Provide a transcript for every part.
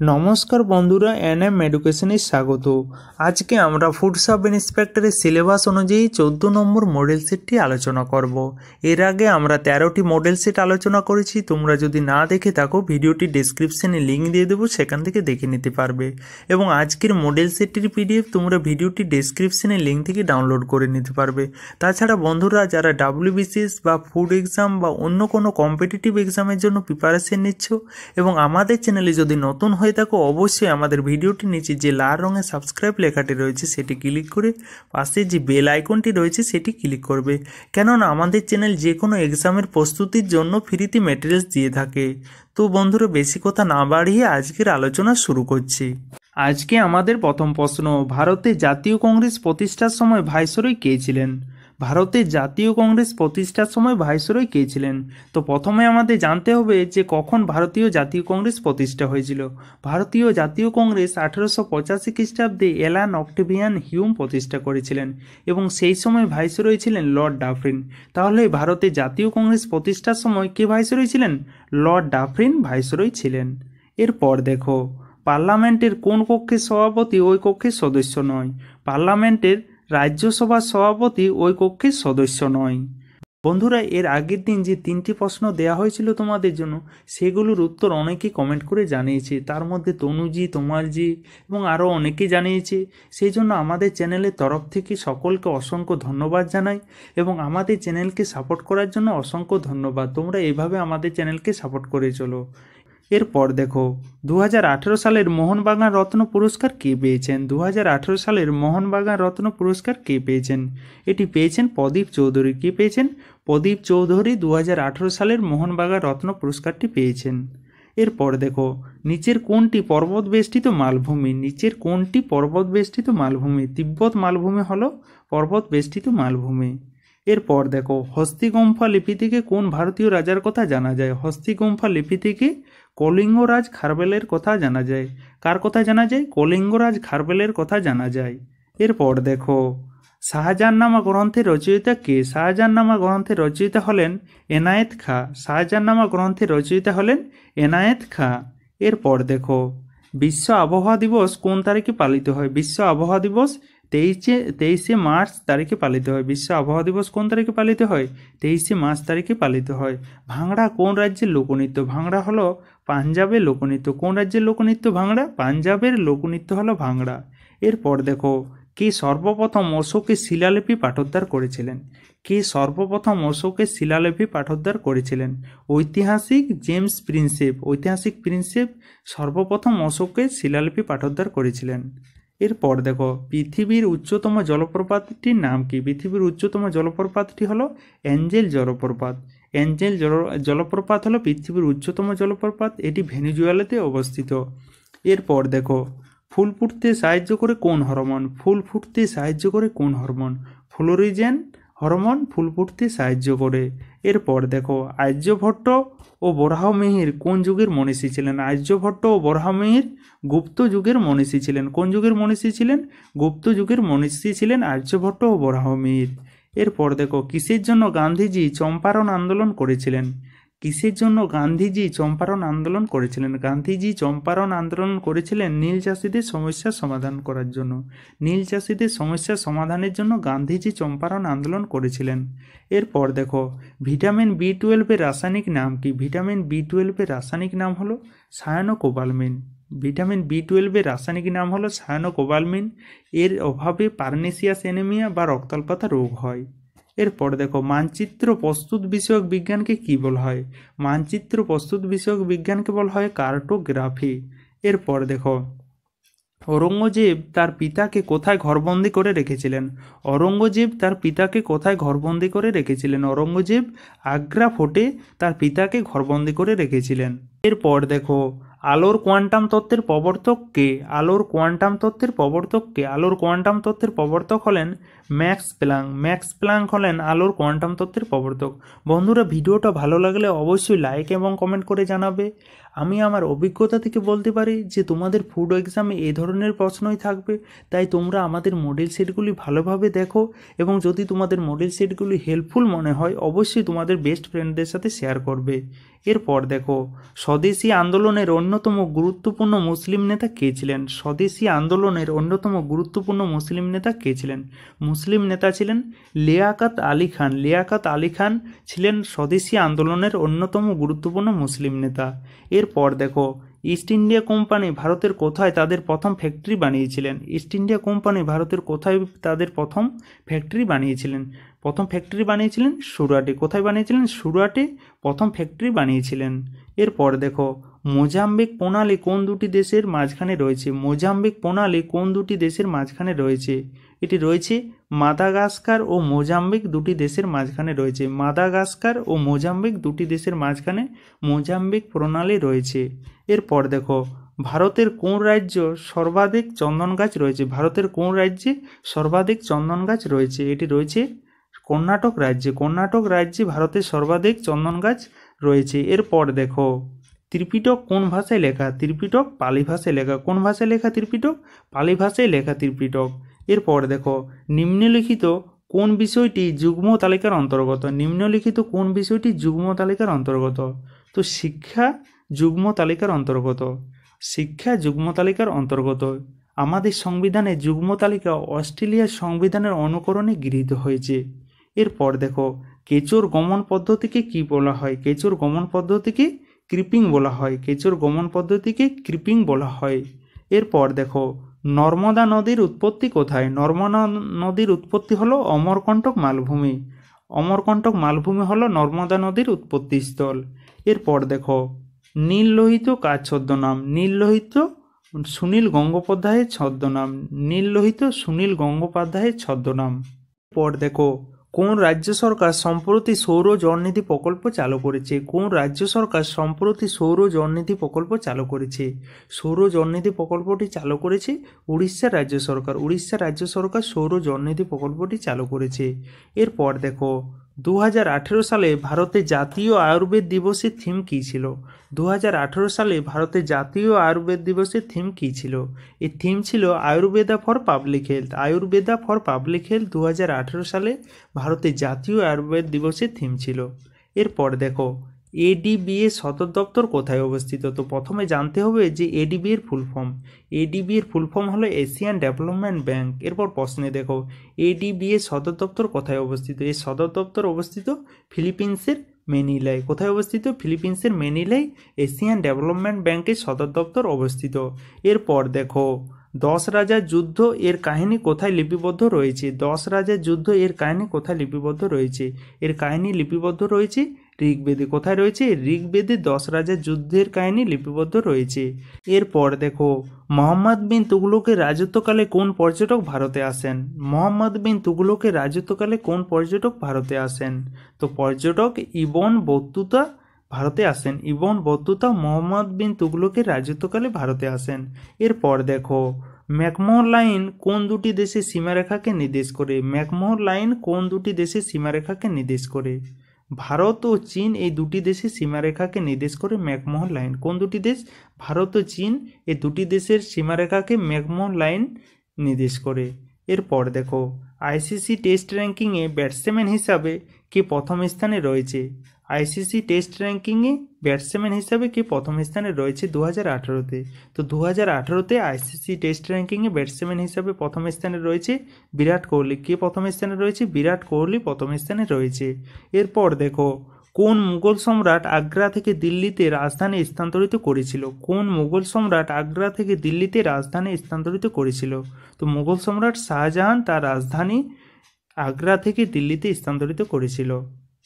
নমস্কার বন্ধুরা, N M এডুকেশনে স্বাগত। আজকে আমরা ফুড সাব ইন্সপেক্টরের সিলেবাস অনুযায়ী চোদ্দ নম্বর মডেল সেটটি আলোচনা করব। এর আগে আমরা তেরোটি মডেল সেট আলোচনা করেছি। তোমরা যদি না দেখে থাকো, ভিডিওটি ডেসক্রিপশনে লিঙ্ক দিয়ে দেবো, সেখান থেকে দেখে নিতে পারবে। এবং আজকের মডেল সেটটির পিডিএফ তোমরা ভিডিওটি ডেসক্রিপশনে লিঙ্ক থেকে ডাউনলোড করে নিতে পারবে। তাছাড়া বন্ধুরা, যারা ডাব্লিউবিসিএস বা ফুড এক্সাম বা অন্য কোনো কম্পিটিটিভ এক্সামের জন্য প্রিপারেশন নিচ্ছ এবং আমাদের চ্যানেলে যদি নতুন হয়ে থাকো, অবশ্যই আমাদের ভিডিওটি নিচে যে লাল রঙের সাবস্ক্রাইব লেখাটি রয়েছে, সেটি ক্লিক করে পাশে যে বেল আইকনটি রয়েছে, সেটি ক্লিক করবে। কেননা আমাদের চ্যানেল যে কোনো এক্সামের প্রস্তুতির জন্য ফ্রিতে মেটেরিয়ালস দিয়ে থাকে। তো বন্ধুরা, বেশি কথা না বাড়িয়ে আজকের আলোচনা শুরু করছি। আজকে আমাদের প্রথম প্রশ্ন, ভারতে জাতীয় কংগ্রেস প্রতিষ্ঠার সময় ভাইসরয় কে ছিলেন? ভারতের জাতীয় কংগ্রেস প্রতিষ্ঠার সময় ভাইসরয় কে ছিলেন? তো প্রথমে আমাদের জানতে হবে যে কখন ভারতীয় জাতীয় কংগ্রেস প্রতিষ্ঠা হয়েছিল। ভারতীয় জাতীয় কংগ্রেস আঠেরোশো পঁচাশি খ্রিস্টাব্দে এলান অক্টেভিয়ান হিউম প্রতিষ্ঠা করেছিলেন এবং সেই সময় ভাইসরয় ছিলেন লর্ড ডাফরিন। তাহলে ভারতের জাতীয় কংগ্রেস প্রতিষ্ঠার সময় কে ভাইসরয় ছিলেন? লর্ড ডাফরিন ভাইসরয় ছিলেন। এরপর দেখো, পার্লামেন্টের কোন কক্ষের সভাপতি ওই কক্ষের সদস্য নয়। পার্লামেন্টের রাজ্যসভার সভাপতি ওই কক্ষের সদস্য নয়। বন্ধুরা, এর আগের দিন যে তিনটি প্রশ্ন দেয়া হয়েছিল তোমাদের জন্য, সেগুলোর উত্তর অনেকেই কমেন্ট করে জানিয়েছে। তার মধ্যে তনুজি, তোমারজি এবং আরও অনেকে জানিয়েছে। সেই জন্য আমাদের চ্যানেলের তরফ থেকে সকলকে অসংখ্য ধন্যবাদ জানাই এবং আমাদের চ্যানেলকে সাপোর্ট করার জন্য অসংখ্য ধন্যবাদ। তোমরা এভাবে আমাদের চ্যানেলকে সাপোর্ট করে চলো। এরপর দেখো দু হাজার আঠেরো সালের মোহনবাগান রত্ন পুরস্কার কে পেয়েছেন? দু হাজার আঠেরো সালের মোহনবাগান রত্ন পুরস্কার কে পেয়েছেন? এটি পেয়েছেন প্রদীপ চৌধুরী। কে পেয়েছেন? প্রদীপ চৌধুরী দু হাজার আঠেরো সালের মোহনবাগান রত্ন পুরস্কারটি পেয়েছেন। এরপর দেখো, নিচের কোনটি পর্বত বেষ্টিত মালভূমি? নিচের কোনটি পর্বত বেষ্টিত মালভূমি? তিব্বত মালভূমি হলো পর্বত বেষ্টিত মালভূমি। এরপর দেখো, হস্তিগম্ফা লিপি থেকে কোন ভারতীয় রাজার কথা জানা যায়? হস্তিগম্ফা লিপি থেকে কলিঙ্গরাজ খারবেলের কথা জানা যায়। কার কথা জানা যায়? কলিঙ্গরাজ খারবেলের কথা জানা যায়। এরপর দেখো, শাহজাহান্নামা গ্রন্থের রচয়িতা কে? শাহজাহান্নামা গ্রন্থের রচয়িতা হলেন এনায়েত খা। শাহজাহান্নামা গ্রন্থের রচয়িতা হলেন এনায়েত খা। এরপর দেখো, বিশ্ব আবহাওয়া দিবস কোন তারিখে পালিত হয়? বিশ্ব আবহাওয়া দিবস তেইশে তেইশে মার্চ তারিখে পালিত হয়। বিশ্ব আবহাওয়া দিবস কোন তারিখে পালিত হয়? তেইশে মার্চ তারিখে পালিত হয়। ভাংড়া কোন রাজ্যের লোকনৃত্য? ভাংড়া হলো পাঞ্জাবের লোকনৃত্য। কোন রাজ্যের লোকনৃত্য ভাংড়া পাঞ্জাবের লোকনৃত্য হলো ভাংড়া এরপর দেখো, কে সর্বপ্রথম অশোকের শিলালিপি পাঠোদ্ধার করেছিলেন? কে সর্বপ্রথম অশোকের শিলালিপি পাঠোদ্ধার করেছিলেন? ঐতিহাসিক জেমস প্রিন্সেপ। ঐতিহাসিক প্রিন্সেপ সর্বপ্রথম অশোকের শিলালিপি পাঠোদ্ধার করেছিলেন। এরপর দেখো, পৃথিবীর উচ্চতম জলপ্রপাতটির নাম কি? পৃথিবীর উচ্চতম জলপ্রপাতটি হলো অ্যাঞ্জেল জলপ্রপাত। অ্যাঞ্জেল জল, জলপ্রপাত হলো পৃথিবীর উচ্চতম জলপ্রপাত, এটি ভেনিজুয়েলাতে অবস্থিত। এরপর দেখো, ফুল ফুটতে সাহায্য করে কোন হরমোন? ফুল ফুটতে সাহায্য করে কোন হরমোন? ফ্লোরিজেন হরমোন ফুল ফুটতে সাহায্য করে। এরপর দেখো, আর্যভট্ট ও বরাহমিহির কোন যুগের মনীষী ছিলেন? আর্যভট্ট ও বরাহমিহির গুপ্ত যুগের মনীষী ছিলেন। কোন যুগের মনীষী ছিলেন? গুপ্ত যুগের মনীষী ছিলেন আর্যভট্ট ও বরাহমিহির এরপর দেখো, কিসের জন্য গান্ধীজি চম্পারণ আন্দোলন করেছিলেন? কিসের জন্য গান্ধীজি চম্পারণ আন্দোলন করেছিলেন? গান্ধীজি চম্পারণ আন্দোলন করেছিলেন নীল চাষিদের সমস্যার সমাধান করার জন্য। নীল চাষিদের সমস্যার সমাধানের জন্য গান্ধীজি চম্পারণ আন্দোলন করেছিলেন। এরপর দেখো, ভিটামিন বি টুয়েলভের রাসায়নিক নাম কি? ভিটামিন বি টুয়েলভের রাসায়নিক নাম হলো সায়ানোকোবালমিন। ভিটামিন বি টুয়েলভের রাসায়নিক নাম হলো সায়ানোকোবালমিন এর অভাবে পার্নেসিয়াস এনেমিয়া বা রক্তাল্পতা রোগ হয়। এরপর দেখো, মানচিত্র প্রস্তুত বিষয়ক বিজ্ঞানকে কি বলা হয়? মানচিত্র প্রস্তুত বিষয়ক বিজ্ঞানকে বলা হয় কার্টোগ্রাফি। এরপর দেখো, ঔরঙ্গজেব তার পিতাকে কোথায় ঘরবন্দি করে রেখেছিলেন? ঔরঙ্গজেব তার পিতাকে কোথায় ঘরবন্দি করে রেখেছিলেন? ঔরঙ্গজেব আগ্রা ফোর্টে তার পিতাকে ঘরবন্দি করে রেখেছিলেন। এরপর দেখো আলোর কোয়ান্টাম তত্ত্বের প্রবর্তককে আলোর কোয়ান্টাম তত্ত্বের প্রবর্তককে আলোর কোয়ান্টাম তত্ত্বের প্রবর্তক হলেন ম্যাক্স প্লাং। ম্যাক্স প্লাং হলেন আলোর কোয়ান্টাম তত্ত্বের প্রবর্তক। বন্ধুরা, ভিডিওটা ভালো লাগলে অবশ্যই লাইক এবং কমেন্ট করে জানাবে। আমি আমার অভিজ্ঞতা থেকে বলতে পারি যে তোমাদের ফুড এক্সামে এ ধরনের প্রশ্নই থাকবে। তাই তোমরা আমাদের মডেল সেটগুলি ভালোভাবে দেখো এবং যদি তোমাদের মডেল সেটগুলি হেল্পফুল মনে হয়, অবশ্যই তোমাদের বেস্ট ফ্রেন্ডদের সাথে শেয়ার করবে। এরপর দেখো, স্বদেশি আন্দোলনের অন্যতম গুরুত্বপূর্ণ মুসলিম নেতা কে ছিলেন? স্বদেশি আন্দোলনের অন্যতম গুরুত্বপূর্ণ মুসলিম নেতা কে ছিলেন? মুসলিম নেতা ছিলেন লিয়াকাত আলী খান। লিয়াকাত আলী খান ছিলেন স্বদেশি আন্দোলনের অন্যতম গুরুত্বপূর্ণ মুসলিম নেতা। এরপর দেখো ইস্ট ইন্ডিয়া কোম্পানি ভারতের কোথায় তাদের প্রথম ফ্যাক্টরি বানিয়েছিলেন? ইস্ট ইন্ডিয়া কোম্পানি ভারতের কোথায় তাদের প্রথম ফ্যাক্টরি বানিয়েছিলেন? প্রথম ফ্যাক্টরি বানিয়েছিলেন সুরাটে। কোথায় বানিয়েছিলেন? সুরাটে প্রথম ফ্যাক্টরি বানিয়েছিলেন। এরপর দেখো, মোজাম্বিক প্রণালী কোন দুটি দেশের মাঝখানে রয়েছে? মোজাম্বিক প্রণালী কোন দুটি দেশের মাঝখানে রয়েছে? এটি রয়েছে মাদাগাস্কার ও মোজাম্বিক দুটি দেশের মাঝখানে রয়েছে। মাদাগাস্কার ও মোজাম্বিক দুটি দেশের মাঝখানে মোজাম্বিক প্রণালী রয়েছে। এরপর দেখো, ভারতের কোন রাজ্য সর্বাধিক চন্দন গাছ রয়েছে? ভারতের কোন রাজ্যে সর্বাধিক চন্দন গাছ রয়েছে? এটি রয়েছে কর্ণাটক রাজ্যে। কর্ণাটক রাজ্যে ভারতের সর্বাধিক চন্দন গাছ রয়েছে। এরপর দেখো, ত্রিপিটক কোন ভাষায় লেখা? ত্রিপিটক পালি ভাষায় লেখা। কোন ভাষায় লেখা ত্রিপিটক? পালি ভাষায় লেখা ত্রিপিটক। এরপর দেখো, নিম্নলিখিত কোন বিষয়টি যুগ্ম তালিকার অন্তর্গত? নিম্নলিখিত কোন বিষয়টি যুগ্ম তালিকার অন্তর্গত? তো শিক্ষা যুগ্ম তালিকার অন্তর্গত। শিক্ষা যুগ্ম তালিকার অন্তর্গত। আমাদের সংবিধানে যুগ্ম তালিকা অস্ট্রেলিয়ার সংবিধানের অনুকরণে গৃহীত হয়েছে। এরপর দেখো, কেচোর গমন পদ্ধতিকে কি বলা হয়? কেচোর গমন পদ্ধতিকে ক্রিপিং বলা হয়। কেচোর গমন পদ্ধতিকে ক্রিপিং বলা হয়। এরপর দেখো নর্মদা নদীর উৎপত্তি কোথায়? নর্মদা নদীর উৎপত্তি হলো অমরকণ্টক মালভূমি। অমরকণ্টক মালভূমি হলো নর্মদা নদীর উৎপত্তিস্থল। এরপর দেখো নীল লোহিত কার ছদ্মনাম? নীল লোহিত সুনীল গঙ্গোপাধ্যায়ের ছদ্মনাম। নীল লোহিত সুনীল গঙ্গোপাধ্যায়ের ছদ্মনাম। পর দেখো কোন রাজ্য সরকার সম্প্রতি সৌর জলনীতি প্রকল্প চালু করেছে? কোন রাজ্য সরকার সম্প্রতি সৌর জলনীতি প্রকল্প চালু করেছে? সৌর জলনীতি প্রকল্পটি চালু করেছে উড়িষ্যা রাজ্য সরকার। উড়িষ্যা রাজ্য সরকার সৌর জলনীতি প্রকল্পটি চালু করেছে। এরপর দেখো দু হাজার আঠেরো সালে ভারতে জাতীয় আয়ুর্বেদ দিবসের থিম কী ছিল? দু হাজার আঠেরো সালে ভারতে জাতীয় আয়ুর্বেদ দিবসের থিম কী ছিল? এই থিম ছিল Ayurveda for public health Ayurveda for public health দু হাজার আঠেরো সালে ভারতে জাতীয় আয়ুর্বেদ দিবসের থিম ছিল। এরপর দেখো এডিবিএ সদর দপ্তর কোথায় অবস্থিত? তো প্রথমে জানতে হবে যে এডিবি এর ফুল ফর্ম এডিবি এর ফুল ফর্ম হলো এশিয়ান ডেভেলপমেন্ট ব্যাংক এরপর প্রশ্নে দেখো এডিবি এর সদর দপ্তর কোথায় অবস্থিত? এই সদর দপ্তর অবস্থিত ফিলিপিন্সের মেনিলায় কোথায় অবস্থিত? ফিলিপিন্সের মেনিলায় এশিয়ান ডেভেলপমেন্ট ব্যাংকের সদর দপ্তর অবস্থিত। এরপর দেখো, দশ রাজার যুদ্ধ এর কাহিনী কোথায় লিপিবদ্ধ রয়েছে? দশ রাজার যুদ্ধ এর কাহিনী কোথায় লিপিবদ্ধ রয়েছে? এর কাহিনী লিপিবদ্ধ রয়েছে ঋগ্বেদে কোথায় রয়েছে? ঋগ্বেদে দশ রাজার যুদ্ধের কাহিনী লিপিবদ্ধ রয়েছে। এরপর দেখো, মোহাম্মদ বিন তুগলকের রাজত্বকালে কোন পর্যটক ভারতে আসেন? মোহাম্মদ বিন তুগলকের রাজত্বকালে কোন পর্যটক ভারতে আসেন? তো পর্যটক ইবন বত্তুতা ভারতে আসেন। ইবন বত্তুতা মোহাম্মদ বিন তুগলকের রাজত্বকালে ভারতে আসেন। এরপর দেখো ম্যাকমোহন লাইন কোন দুটি দেশের সীমারেখাকে নির্দেশ করে? ম্যাকমোহন লাইন কোন দুটি দেশের সীমারেখাকে নির্দেশ করে? ভারত ও চীন এই দুটি দেশের সীমারেখাকে নির্দেশ করে ম্যাকমোহন লাইন। কোন দুটি দেশ? ভারত ও চীন এই দুটি দেশের সীমারেখাকে ম্যাকমোহন লাইন নির্দেশ করে। এরপর দেখো, আইসিসি টেস্ট র্যাঙ্কিংয়ে ব্যাটসম্যান হিসাবে কে প্রথম স্থানে রয়েছে? আইসিসি টেস্ট র্যাঙ্কিংয়ে ব্যাটসম্যান হিসাবে কে প্রথম স্থানে রয়েছে দু হাজার আঠারোতে? তো দু হাজার আঠারোতে আইসিসি টেস্ট র্যাঙ্কিংয়ে ব্যাটসম্যান হিসাবে প্রথম স্থানে রয়েছে বিরাট কোহলি। কে প্রথম স্থানে রয়েছে? বিরাট কোহলি প্রথম স্থানে রয়েছে। এরপর দেখো, কোন মুঘল সম্রাট আগ্রা থেকে দিল্লিতে রাজধানী স্থানান্তরিত করেছিল? কোন মুঘল সম্রাট আগ্রা থেকে দিল্লিতে রাজধানী স্থানান্তরিত করেছিল? তো মুঘল সম্রাট শাহজাহান তার রাজধানী আগ্রা থেকে দিল্লিতে স্থানান্তরিত করেছিল।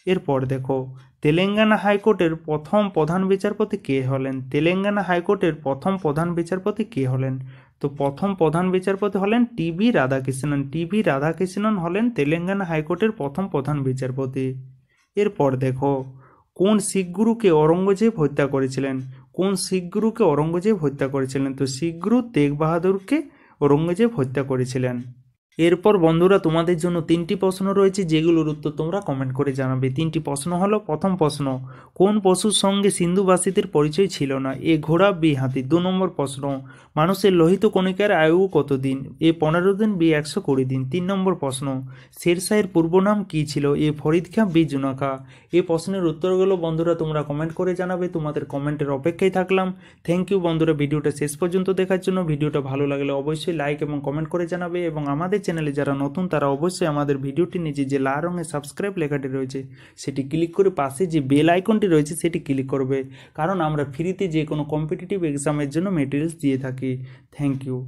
এরপর দেখো, তেলেঙ্গানা হাইকোর্টের প্রথম প্রধান বিচারপতি কে হলেন? তেলেঙ্গানা হাইকোর্টের প্রথম প্রধান বিচারপতি কে হলেন? তো প্রথম প্রধান বিচারপতি হলেন টিভি রাধাকৃষ্ণন। টিভি রাধাকৃষ্ণন হলেন তেলেঙ্গানা হাইকোর্টের প্রথম প্রধান বিচারপতি। এরপর দেখো, কোন শিখ গুরুকে অরঙ্গজেব হত্যা করেছিলেন? কোন শিখ গুরুকে অরঙ্গজেব হত্যা করেছিলেন? তো শিখ গুরু তেগ বাহাদুরকে ঔরঙ্গজেব হত্যা করেছিলেন। এরপর বন্ধুরা তোমাদের জন্য তিনটি প্রশ্ন রয়েছে, যেগুলোর উত্তর তোমরা কমেন্ট করে জানাবে। তিনটি প্রশ্ন হলো, প্রথম প্রশ্ন, কোন পশুর সঙ্গে সিন্ধুবাসীদের পরিচয় ছিল না? এ ঘোড়া, বি হাতি। দু নম্বর প্রশ্ন, মানুষের লোহিত কণিকার আয়ু কতদিন? এ পনেরো দিন, বি একশো কুড়ি দিন। তিন নম্বর প্রশ্ন, শেরশাহের পূর্ব নাম কী ছিল? A Farid Khan B Juna Khan. এ প্রশ্নের উত্তরগুলো বন্ধুরা তোমরা কমেন্ট করে জানাবে। তোমাদের কমেন্টের অপেক্ষায় থাকলাম। থ্যাংক ইউ বন্ধুরা, ভিডিওটা শেষ পর্যন্ত দেখার জন্য। ভিডিওটা ভালো লাগলে অবশ্যই লাইক এবং কমেন্ট করে জানাবে এবং আমাদের চ্যানেলে যারা নতুন, তারা অবশ্যই আমাদের ভিডিওটি নিচে যে লাল রঙের সাবস্ক্রাইব লেখাটি রয়েছে, সেটি ক্লিক করে পাশে যে বেল আইকনটি রয়েছে, সেটি ক্লিক করবে। কারণ আমরা ফ্রিতে যে কোনো কম্পিটিটিভ এক্সামের জন্য মেটেরিয়ালস দিয়ে থাকি। Thank you